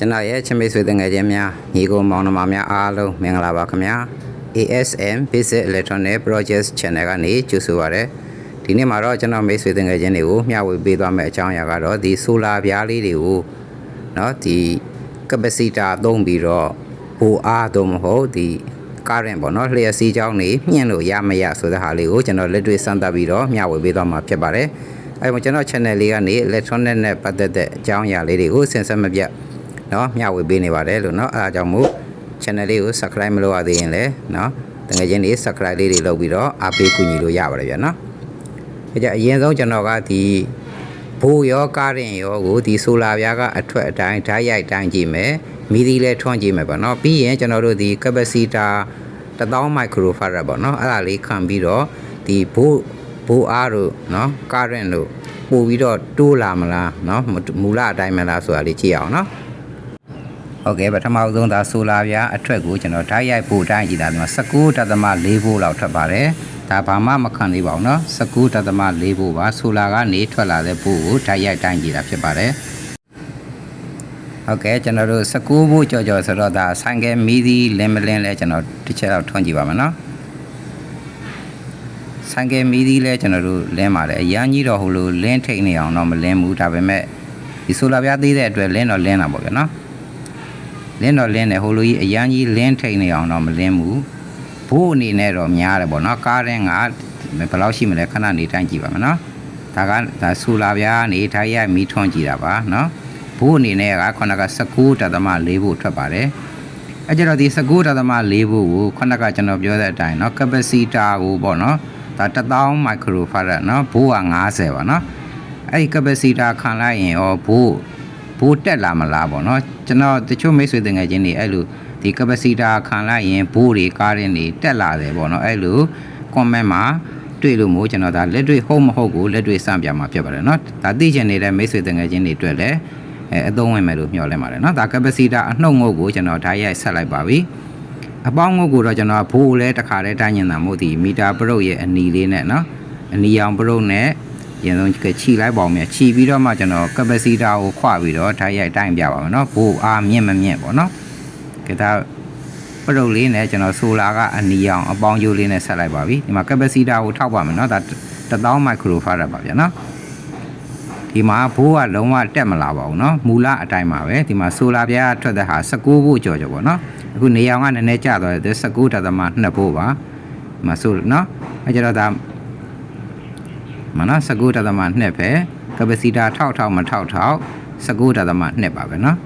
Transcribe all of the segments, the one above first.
ကျွန်တော်ရဲ့ချစ်မိတ်ဆွေတငယ်ချင်းများညီကိုမောင်နှမများအားလုံးမင်္ဂလာပါခင်ဗျာ ASM Basic Electronic Projects Channel ကနေကြိုဆိုပါရစေဒီနေ့မှာတော့ကျွန်တော်မိတ်ဆွေတငယ်ချင်းတွေကိုမျှဝေပေးသွားမယ့်အကြောင်းအရာကတော့ဒီ solar ပြားလေးတွေကိုเนาะဒီ capacitor သုံးပြီးတော့ဟိုအားတော့မဟုတ်ဒီ current ပေါ့နော်လျှက်စီးကြောင်းနေမြင့်လို့ရမရဆိုတဲ့ဟာလေးကိုကျွန်တော်လက်တွေ့စမ်းသပ်ပြီးတော့မျှဝေပေးသွားမှာဖြစ်ပါတယ်အဲဒါကျွန်တော် channel လေးကနေ electronic နဲ့ပတ်သက်တဲ့အကြောင်းအရာလေးတွေကိုစင်ဆက်မပြတ် နော်မျှဝေပေးနေပါတယ်လို့နော်အဲအားကြောင့်မို့ channel လေးကို subscribe မလုပ်ရသေးရင်လည်းနော်တကယ်ချင်းလေး subscribe လေးတွေလုပ်ပြီးတော့အားပေးကူညီလို့ရပါတယ်ဗျာနော်အဲကြအရင်ဆုံးကျွန်တော်ကဒီဘိုးရောကားရင်ရောကိုဒီဆိုလာပြားကအထွက်အတိုင်းဓာတ်ရိုက်တိုင်းကြည့်မယ်မီဒီလဲထွန်းကြည့်မယ်ပေါ့နော်ပြီးရင်ကျွန်တော်တို့ဒီ capacitor 1000 microfarad ပေါ့နော်အဲ့ဒါလေးခံပြီးတော့ဒီဘိုးဘိုးအားတို့နော်ကားရင်တို့ပို့ပြီးတော့တိုးလာမလားနော်မူလအတိုင်းမလားဆိုတာလေးကြည့်အောင်နော် ဟုတ်ကဲ့ပထမဆုံးဒါဆိုလာပြားအထွက်ကိုကျွန်တော်ဓာတ်ရိုက်ပို့တိုင်းကြည့်တာဒီမှာ19.4 volt လောက်ထွက်ပါတယ်ဒါဘာမှမခံသေးပါဘူးเนาะ19.4 volt ပါဆိုလာကနေထွက်လာတဲ့ပို့ကိုဓာတ်ရိုက်တိုင်းကြည့်တာဖြစ်ပါတယ်ဟုတ်ကဲ့ကျွန်တော်တို့19 volt ကြော်ကြော်ဆိုတော့ဒါဆိုင်ကယ်မီးသီးလင်းမလင်းလဲကျွန်တော်တစ်ချက်တော့ထွန်းကြည့်ပါမယ်เนาะဆိုင်ကယ်မီးသီးလဲကျွန်တော်တို့လင်းပါတယ်အရန်ကြီးတော့ဟိုလိုလင်းထိတ်နေအောင်တော့မလင်းဘူးဒါပေမဲ့ဒီဆိုလာပြားသေးတဲ့အတွက်လင်းတော့လင်းတာပေါ့ဗျာเนาะ လင်းတော့လင်းတယ်ဟိုလိုကြီးအရန်ကြီးလင်းထိန်နေအောင်တော့မလင်းဘူးဘိုးအနေနဲ့တော့များတယ်ပေါ့နော်ကားရင်းကဘယ်လောက်ရှိမလဲခဏနေတိုင်းကြည့်ပါမယ်နော်ဒါကဒါဆူလာပြားနေထိုင်ရမီးထွန်းကြည့်တာပါနော်ဘိုးအနေနဲ့ကခုနက19.4ဘိုးထွက်ပါတယ်အဲကျတော့ဒီ19.4ဘိုးကိုခုနကကျွန်တော်ပြောတဲ့အတိုင်းနော် capacitor ကိုပေါ့နော်ဒါ1000 microfarad နော်ဘိုးက90ပါနော်အဲ့ဒီ capacitor ခံလိုက်ရင်ရောဘိုး ဘိုးတက်လာမလားပေါ့เนาะကျွန်တော်တချို့မိတ်ဆွေတငယ်ချင်းတွေအဲ့လိုဒီ capacitor ခံလိုက်ရင်ဘိုးတွေကားရင်တွေတက်လာတယ်ပေါ့เนาะအဲ့လို comment မှာတွေ့လို့မို့ကျွန်တော်ဒါလက်တွေ့ဟုတ်မဟုတ်ကိုလက်တွေ့စပြမှာဖြစ်ပါတယ်เนาะဒါသိချင်နေတဲ့မိတ်ဆွေတငယ်ချင်းတွေတွေ့လဲအဲအသုံးဝင်မယ်လို့မျှော်လင့်ပါတယ်เนาะဒါ capacitor အနှုတ်ငုတ်ကိုကျွန်တော်ဓာတ်ရိုက်ဆက်လိုက်ပါပြီအပေါင်းငုတ်ကိုတော့ကျွန်တော်ဘိုးလဲတစ်ခါတည်းတိုင်းနေတာမို့ဒီမီတာပရုတ်ရဲ့အနီလေးနဲ့เนาะအနီအောင်ပရုတ်နဲ့ ရင်ဆုံးခြီလိုက်ပါအောင်မြခြီပြီးတော့မှကျွန်တော် capacitor ကိုခွပြီးတော့ဓာတ်ရိုက်တိုင်းပြပါမယ်เนาะဘိုးအားမြင့်မမြင့်ပေါ့เนาะကဲဒါပရုတ်လေးနဲ့ကျွန်တော်ဆိုလာကအနီအောင်အပေါင်းကျိုးလေးနဲ့ဆက်လိုက်ပါပြီဒီမှာ capacitor ကိုထောက်ပါမယ်เนาะဒါ1000 microfarad ပါဗျာเนาะဒီမှာဘိုးကလုံးဝတက်မလာပါဘူးเนาะမူလအတိုင်းပါပဲဒီမှာဆိုလာပြားထွက်တဲ့ဟာ19ဘို့ကြော်ကြော်ပေါ့เนาะအခုနေအောင်ကနည်းနည်းကျသွားတယ်19.2ဘို့ပါဒီမှာဆိုเนาะအဲကြတော့ဒါ မနော်19.2ပဲ capacitor ထောက်ထောက်မထောက်ထောက်19.2ပါပဲเนาะ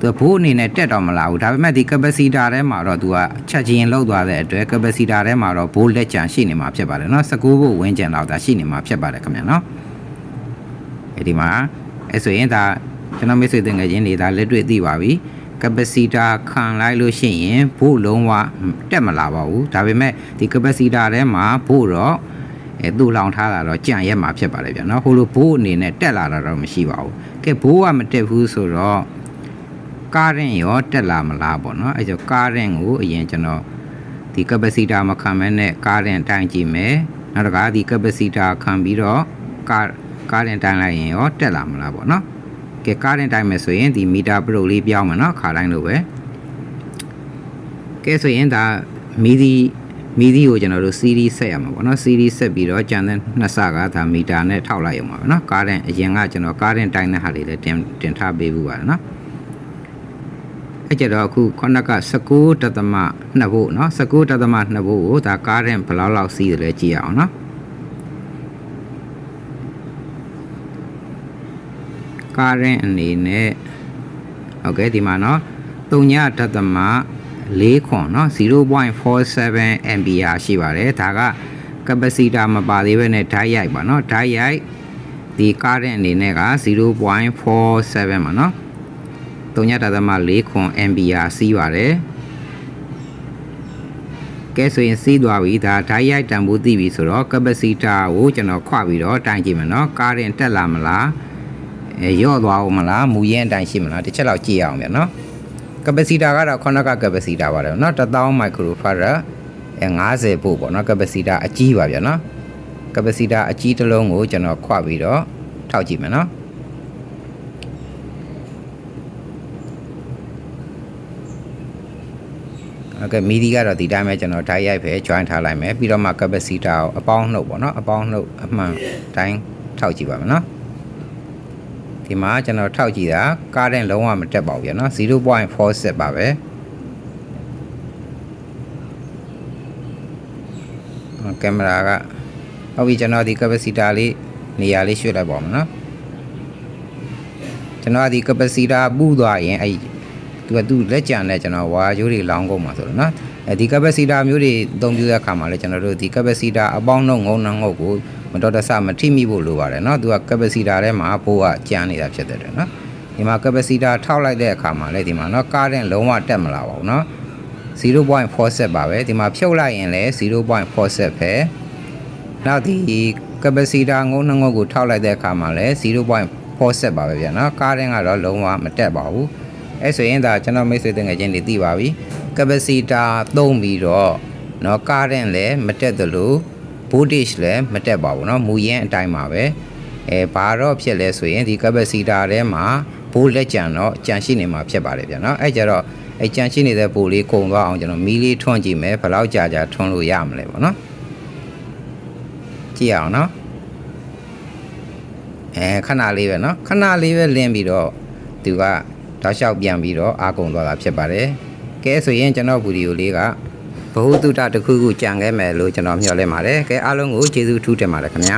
သူဘိုးအနေနဲ့တက်တော့မလာဘူးဒါပေမဲ့ဒီ capacitor ထဲမှာတော့သူကချက်ချင်းလောက်သွားတဲ့အတွက် capacitor ထဲမှာတော့ဘိုးလက်ကျန်ရှိနေမှာဖြစ်ပါတယ်เนาะ19ဘို့ဝင်းကျန်လောက်သာရှိနေမှာဖြစ်ပါတယ်ခင်ဗျာเนาะအဲဒီမှာအဲဆိုရင်ဒါကျွန်တော်မိတ်ဆွေတင်ငယ်ချင်းတွေဒါလက်တွေ့သိပါပြီ capacitor ခံလိုက်လို့ရှိရင်ဘို့လုံးဝတက်မလာပါဘူးဒါပေမဲ့ဒီ capacitor ထဲမှာဘို့တော့ အဲသူ့လောင်ထားတာတော့ကြံရက်မှာဖြစ်ပါတယ်ဗျာနော်ဟိုလိုဘိုးအနေနဲ့တက်လာတာတော့မရှိပါဘူးကဲဘိုးကမတက်ဘူးဆိုတော့ကားရင်ရောတက်လာမလားပေါ့နော်အဲကြောင့်ကားရင်ကိုအရင်ကျွန်တော်ဒီ capacitor မခံမဲနဲ့ကားရင်တိုင်ကြည့်မယ်နောက်တကားဒီ capacitor ခံပြီးတော့ကားကားရင်တိုင်လိုက်ရင်ရောတက်လာမလားပေါ့နော်ကဲကားရင်တိုင်မယ်ဆိုရင်ဒီ meter pro လေးပြောင်းမယ်နော်ခါတိုင်းလိုပဲကဲဆိုရင်ဒါမီဒီ မီဒီကိုကျွန်တော်တို့ series ဆက်ရမှာပေါ့နော် series ဆက်ပြီးတော့ကြံတဲ့နှစ်ဆကဒါမီတာနဲ့ထောက်လိုက်အောင်ပါပဲနော်ကားတဲ့အရင်ကကျွန်တော်ကားတဲ့တိုင်းတဲ့ဟာလေးလည်းတင်တင်ထားပေးဘူးပါတယ်နော်အဲ့ကြတော့အခုခုနက19တသမ2ဖို့နော်19တသမ2ဖို့ကိုဒါကားတဲ့ဘယ်လောက်လောက်စီးတယ်လဲကြည့်ရအောင်နော်ကားတဲ့အနေနဲ့ဟုတ်ကဲ့ဒီမှာနော်3တသမ 4ခွန်เนาะ0.47 ampere ရှိပါတယ်ဒါက capacitor မပါသေးဘဲနဲ့ဓာတ်ရိုက်ပါเนาะဓာတ်ရိုက်ဒီ current အနေနဲ့က0.47ပါเนาะ3.4ခွန် ampere စီးပါတယ်ကဲဆိုရင်စီးသွားပြီဒါဓာတ်ရိုက်တန်ဖိုးသိပြီဆိုတော့ capacitor ကိုကျွန်တော်ခွပြီးတော့တိုင်းကြည့်မယ်เนาะ current တက်လာမလားအဲရော့သွားအောင်မလားမူရင်းအတိုင်းရှိမလားတစ်ချက်လောက်ကြည့်အောင်ဗျာเนาะ capacitor ကတော့ခုနက capacitor ပါတယ်เนาะ1000 microfarad 50ဖို့ပေါ့เนาะ capacitor အကြီးပါဗျာเนาะ capacitor အကြီးတစ်လုံးကိုကျွန်တော်ခွပြီးတော့ထောက်ကြည့်မယ်เนาะโอเคမီဒီကတော့ဒီတိုင်းပဲကျွန်တော်ဓာတ်ရိုက်ပဲ join ထားလိုက်မယ်ပြီးတော့မှ capacitor ကိုအပေါင်းနှုတ်ပေါ့เนาะအပေါင်းနှုတ်အမှန်တိုင်းထောက်ကြည့်ပါမယ်เนาะ ဒီမှာကျွန်တော်ထောက်ကြည့်တာကားတဲ့လုံးဝမတက်ပါဘူးဗျာနော်0.47ပါပဲဟောကင်မရာကဟုတ်ပြီကျွန်တော်ဒီ capacitor လေးနေရာလေးရွှေ့လိုက်ပါဦးမယ်နော်ကျွန်တော်ကဒီ capacitor ပူးသွားရင်အဲ့သူကသူ့လက်ကြံနဲ့ကျွန်တော်ဝါရိုးတွေလောင်းကုန်မှာဆိုတော့နော် အဲဒီ capacitor မျိုးတွေအသုံးပြုတဲ့အခါမှာလည်းကျွန်တော်တို့ဒီ capacitor အပေါင်းနှုတ်ငုံနှငုတ်ကိုမတော်တဆမထိမိဖို့လိုပါတယ်နော်သူက capacitor ထဲမှာပိုးကကျန်နေတာဖြစ်တဲ့အတွက်နော်ဒီမှာ capacitor ထောက်လိုက်တဲ့အခါမှာလည်းဒီမှာနော်ကားတဲ့လုံးဝတက်မလာပါဘူးနော်0.47ပါပဲဒီမှာဖြုတ်လိုက်ရင်လည်း0.47ပဲနောက်ဒီ capacitor ငုံနှငုတ်ကိုထောက်လိုက်တဲ့အခါမှာလည်း0.47ပါပဲဗျာနော်ကားတဲ့ကတော့လုံးဝမတက်ပါဘူးအဲဆိုရင်ဒါကျွန်တော်မိတ်ဆွေတငယ်ချင်းတွေသိပါပြီ capacitor သုံးပြီးတော့เนาะကားတဲ့လည်းမတက်သလို voltage လည်းမတက်ပါဘူးเนาะမူရင်းအတိုင်းပါပဲအဲဘာတော့ဖြစ်လဲဆိုရင်ဒီ capacitor ထဲမှာဘိုးလက်ကြံတော့ကြံရှိနေမှာဖြစ်ပါတယ်ဗျာเนาะအဲကြတော့အဲကြံရှိနေတဲ့ဘိုးလေးကုံသွားအောင်ကျွန်တော်မီးလေးထွန်းကြည့်မယ်ဘယ်လောက်ကြာကြာထွန်းလို့ရမလဲပေါ့เนาะကြည့်ရအောင်เนาะအဲခဏလေးပဲเนาะခဏလေးပဲလင်းပြီးတော့သူကတောက်လျှောက်ပြန်ပြီးတော့အာကုံသွားတာဖြစ်ပါတယ် ကဲဆိုရင်ကျွန်တော်ဗီဒီယိုလေးကဘ ഹു တုတတစ်ခုခုကြံခဲ့မယ်လို့ကျွန်တော်မျှော်လင့်ပါတယ်ကဲအားလုံးကိုကျေးဇူးထူးတင်ပါတယ်ခင်ဗျာ